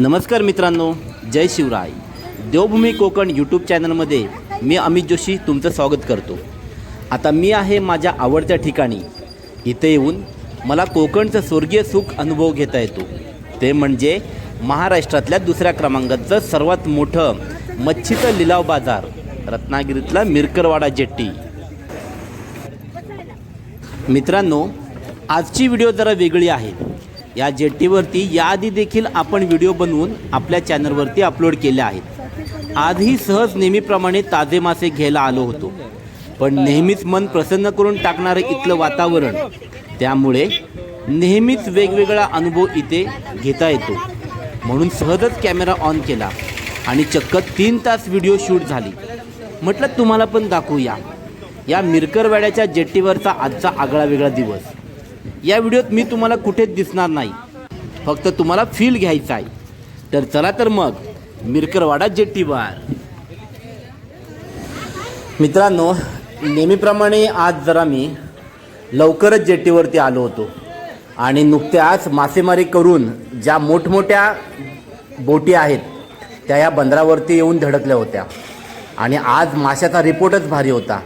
नमस्कार मित्रांनो जय शिवराय. देवभूमी कोकण यूट्यूब चॅनलमध्ये मी अमित जोशी तुमचं स्वागत करतो. आता मी आहे माझ्या आवडत्या ठिकाणी. इथे येऊन मला कोकणचं स्वर्गीय सुख अनुभव घेता येतो. ते म्हणजे महाराष्ट्रातल्या दुसऱ्या क्रमांकाचं सर्वात मोठं मच्छीचं लिलाव बाजार रत्नागिरीतला मिरकरवाडा जेट्टी. मित्रांनो आजची व्हिडिओ जरा वेगळी आहे. या जेट्टीवरती याआधी देखील आपण व्हिडिओ बनवून आपल्या चॅनलवरती अपलोड केले आहेत. आजही सहज नेहमीप्रमाणे ताजे मासे घ्यायला आलो होतो. पण नेहमीच मन प्रसन्न करून टाकणारं इथलं वातावरण त्यामुळे नेहमीच वेगवेगळा अनुभव इथे घेता येतो. म्हणून सहजच कॅमेरा ऑन केला आणि चक्क तीन तास व्हिडिओ शूट झाली. म्हटलं तुम्हाला पण दाखवूया. या मिरकरवाड्याच्या जेट्टीवरचा आजचा आगळा वेगळा दिवस. या व्हिडिओत मी तुम्हाला कुठेच दिसणार नाही. फक्त तुम्हाला फील घ्यायचा आहे. तर चला तर मग मिरकरवाडा जेट्टीवर. मित्रांनो नेहमीप्रमाणे आज जरा मी लवकरच जेट्टीवरती आलो होतो. आणि नुकत्याच मासेमारी करून ज्या मोठमोठ्या बोटी आहेत त्या या बंदरावरती येऊन धडकल्या होत्या. आणि आज माशाचा रिपोर्टच भारी होता.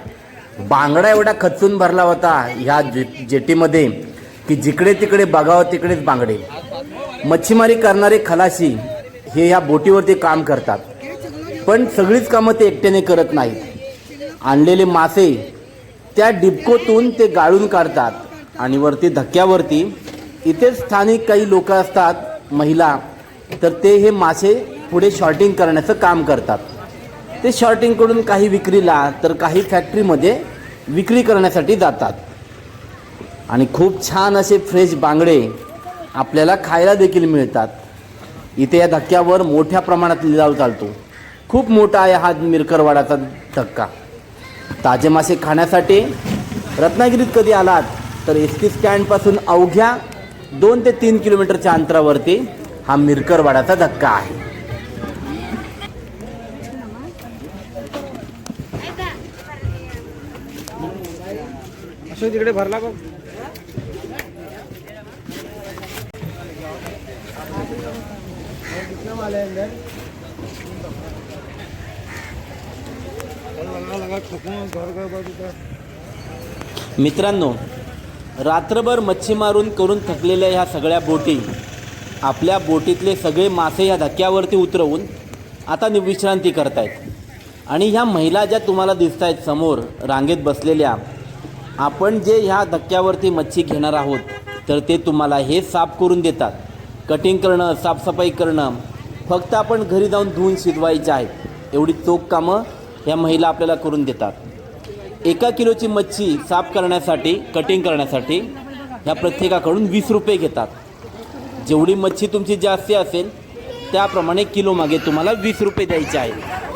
बांगडा एवढा खचून भरला होता ह्या जे जेटीमध्ये की जिकडे तिकडे बघावं तिकडेच बांगडे. मच्छीमारी करणारे खलाशी हे ह्या बोटीवरती काम करतात. पण सगळीच कामं ते एकट्याने करत नाहीत. आणलेले मासे त्या डिबकोतून ते गाळून काढतात आणि वरती धक्क्यावरती इथेच स्थानिक काही लोक असतात महिला तर ते हे मासे पुढे शॉर्टिंग करण्याचं काम करतात. ते शॉर्टिंगकडून काही विक्रीला तर काही फॅक्टरीमध्ये विक्री करण्यासाठी जातात. आणि खूप छान असे फ्रेश बांगडे आपल्याला खायला देखील मिळतात. इथे या धक्क्यावर मोठ्या प्रमाणात लिलाव चालतो. खूप मोठा आहे हा मिरकरवाडाचा धक्का. ताजे मासे खाण्यासाठी रत्नागिरीत कधी आलात तर एस टी स्टँडपासून अवघ्या दोन ते तीन किलोमीटरच्या अंतरावरती हा मिरकरवाडाचा धक्का आहे. अशोक तिकडे भरला बघ. मित्रांनो रात्रभर मच्छी मारून करून थकलेल्या ह्या सगळ्या बोटी आपल्या बोटीतले सगळे मासे ह्या धक्क्यावरती उतरवून आता विश्रांती करतायत. आणि ह्या महिला ज्या तुम्हाला दिसत आहेत समोर रांगेत बसलेल्या आपण जे ह्या धक्क्यावरती मच्छी घेणार आहोत तर ते तुम्हाला हे साफ करून देतात. कटिंग करणं साफसफाई करणं फक्त आपण घरी जाऊन धुवून शिजवायचे आहेत. एवढी चोख कामं ह्या महिला आपल्याला करून देतात. एका किलोची मच्छी साफ करण्यासाठी कटिंग करण्यासाठी ह्या प्रत्येकाकडून वीस रुपये घेतात. जेवढी मच्छी तुमची जास्ती असेल त्याप्रमाणे किलोमागे तुम्हाला वीस रुपये द्यायचे आहे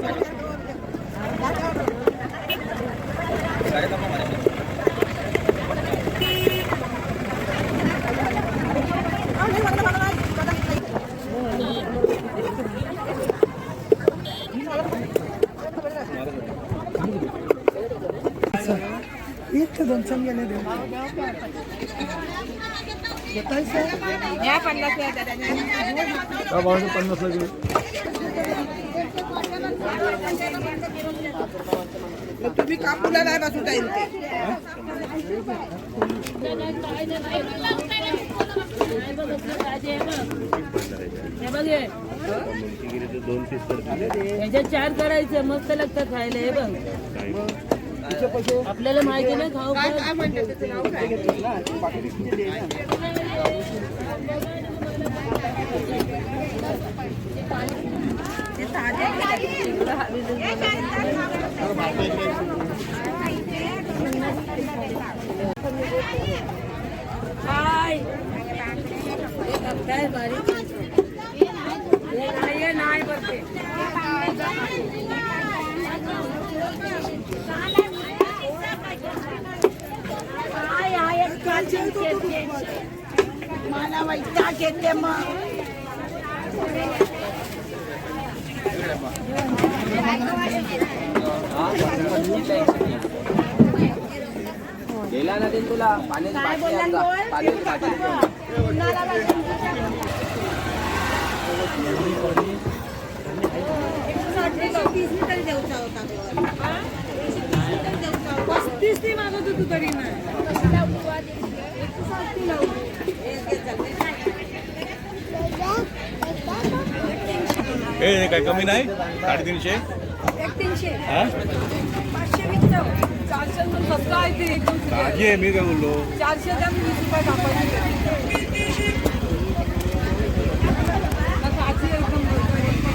एक ते दोन सण गेले या पन्नास पन्नास लागले तुम्ही कापूला नाही बसू टाइम ते? ह्याच्यात चार करायचं मस्त लागतं खायला हे बघ. आपल्याला माहिती नाही खाऊ काय काय म्हणतात त्याचं नाव काय? ते ताजे हाय काय बारीक हे नाही बघते काय मला वैताग येते मग गेला ना ते तुला? पाण्याची बाटली आणजा. पाण्याची बाटली पस्तीस ती मागत होतो तरी हे काय कमी नाही साडेतीनशे हा? चारशे स्वस्त आहे ते ताजी आहे मी काय बोललो चारशे द्या मी वीस रुपये कापायचे ताजी एकदम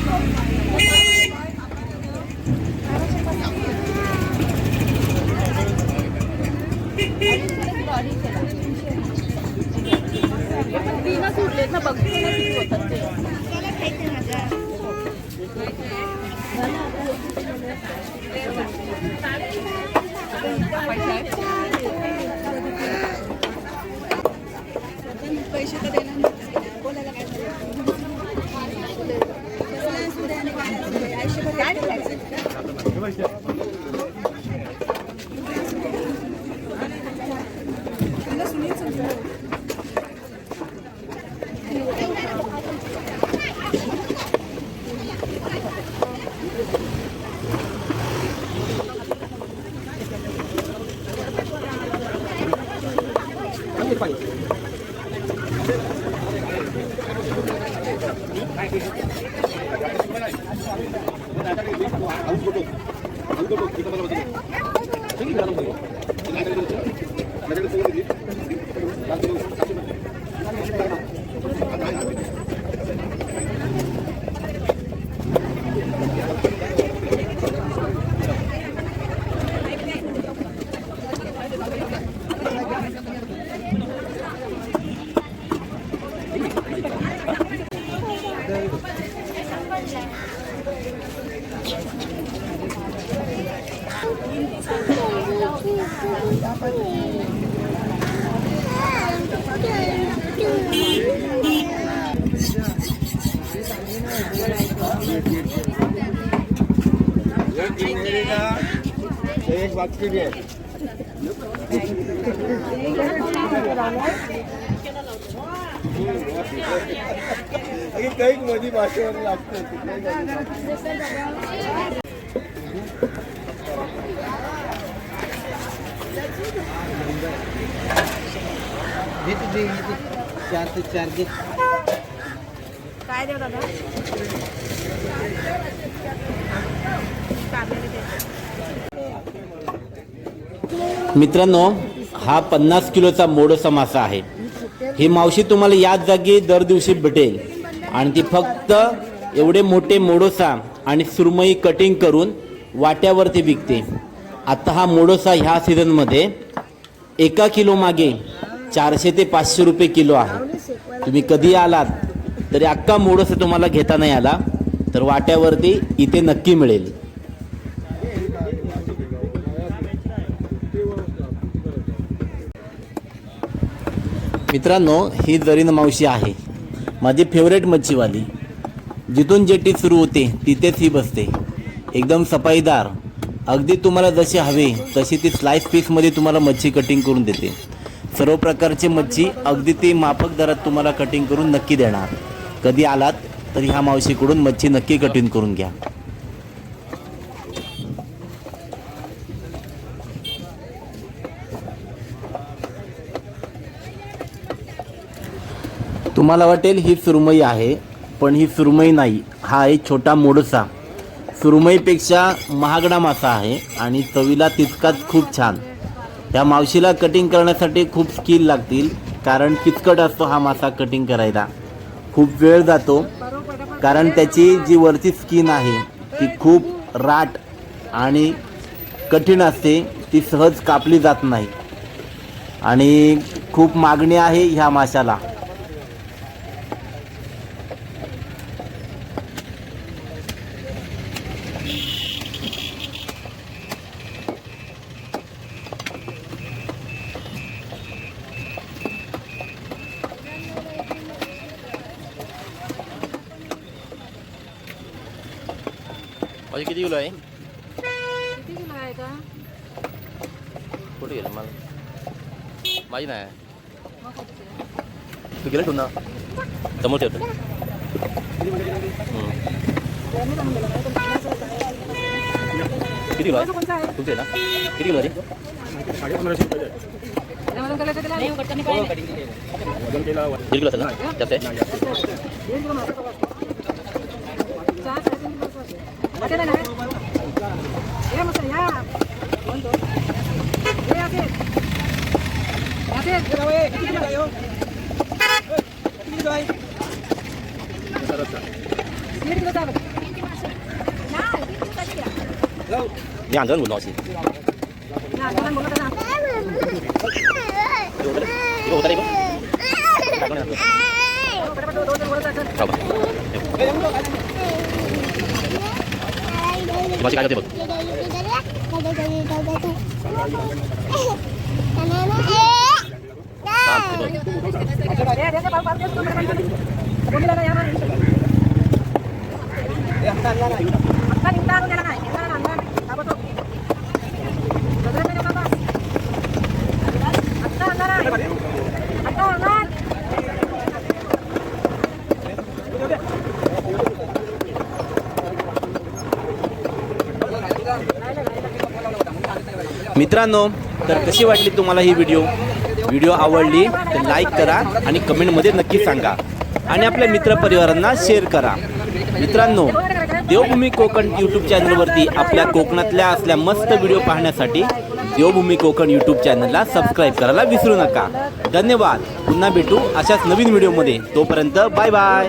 तीनच उरलेत ना बघते ना किती होतात ते पैसे तर देणार. बोलायला काय झालं? आयुष्यभर काय एक बातमी घे काही मध्ये भाषेवर लागतं. चार ते चार दे काय देऊ दादा? मित्रांनो हा पन्नास किलोचा मोडोसा मासा आहे. ही मावशी तुम्हाला याच जागी दर दिवशी भेटेल. आणि ती फक्त एवढे मोठे मोडोसा आणि सुरमई कटिंग करून वाट्यावरती विकते. आता हा मोडोसा ह्या सीझनमध्ये एका किलो मागे चारशे ते पाचशे रुपये किलो आहे. तुम्ही कधी आलात तरी अख्खा मोडोसा तुम्हाला घेता नाही आला तर वाट्यावरती इथे नक्की मिळेल. मित्रांनो ही जरीन मावशी आहे. माझी फेवरेट मच्छीवाली. जिथून जेटी सुरू होते तिथेच ही बसते. एकदम सफाईदार. अगदी तुम्हाला जशी हवी तशी ती स्लाईस पीसमध्ये तुम्हाला मच्छी कटिंग करून देते. सर्व प्रकारची मच्छी अगदी ती माफक दरात तुम्हाला कटिंग करून नक्की देणार. कधी आलात तर ह्या मावशीकडून मच्छी नक्की कटिंग करून घ्या. तुम्हाला वाटेल ही सुरमई आहे पण ही सुरमई नाही. हा आहे छोटा मोडसा. सुरमईपेक्षा महागडा मासा आहे आणि चवीला तितकाच खूप छान. त्या मावशीला कटिंग करण्यासाठी खूप स्किल लागतील कारण किचकट असतो हा मासा कटिंग करायला. खूप वेळ जातो कारण त्याची जी वरची स्किन आहे ती खूप राट आणि कठीण असते ती सहज कापली जात नाही. आणि खूप मागणी आहे ह्या माशाला. माझी किती किलो आहे किती किलो आहे का कुठे गेलं मला माझी नाही मग कुठचे? तू गेलं ठेवून ना समोर ठेवतो हम्म. किती किलो आहे तुमचे आहे ना किती किलो आहे नाही, उघडताना काय नाही. दीड किलो असेल ना जास्त आहे मी अंदाज बोललो अशी होता नाही माझी काय करते बघ थांब, ते बघ. मित्रांनो तर कशी वाटली तुम्हाला ही व्हिडिओ व्हिडिओ आवडली तर लाईक करा आणि कमेंटमध्ये नक्की सांगा. आणि आपल्या मित्रपरिवारांना शेअर करा. मित्रांनो देवभूमी कोकण यूट्यूब चॅनलवरती आपल्या कोकणातल्या असल्या मस्त व्हिडिओ पाहण्यासाठी देवभूमी कोकण यूट्यूब चॅनलला सबस्क्राईब करायला विसरू नका. धन्यवाद. पुन्हा भेटू अशाच नवीन व्हिडिओमध्ये तोपर्यंत बाय बाय